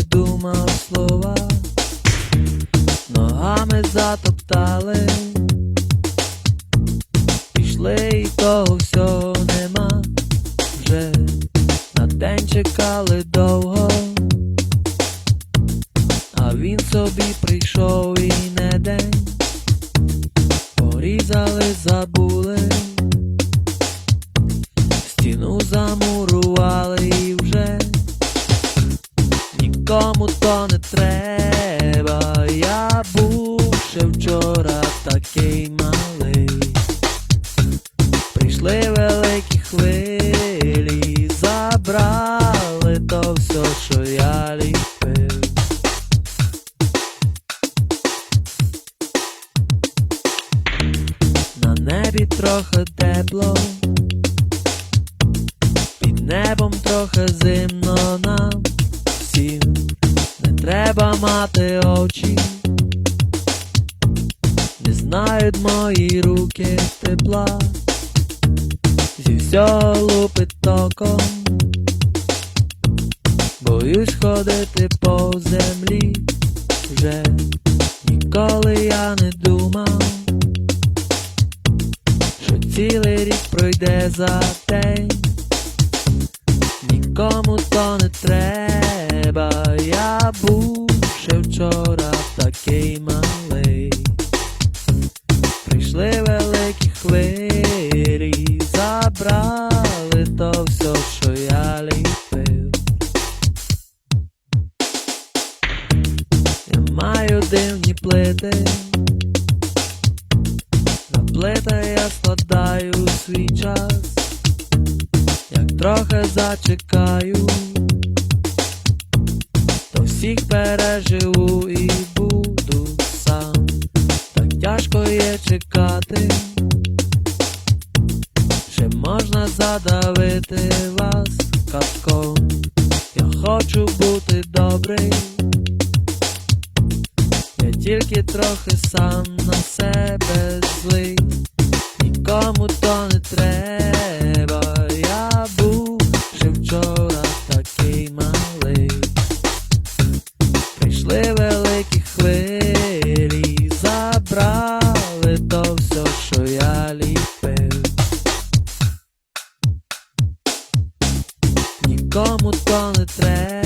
придумала слова, ногами затоптали, пішли і того всього нема. Вже, на день чекали довго, а він собі прийшов і не день, порізали, забули, стіну замурували нікому то не треба. Я був ще вчора такий малий. Прийшли великі хвилі, забрали то все, що я ліпив. На небі трохи тепло, небом трохи зимно нам треба мати очі, не знають мої руки тепла, зі всього лупить током, боюсь ходити по землі. Вже ніколи я не думав що цілий рік пройде за день, треба, я був ще вчора такий малий. Прийшли великі хвилі, забрали то все, що я ліпив. Я маю дивні плити. На плита я складаю свій час, як трохи зачекаю, всіх переживу і буду сам. Так тяжко є чекати, чи можна задавити вас катком. Я хочу бути добрий. Я тільки трохи сам на себе Нікому то не треба,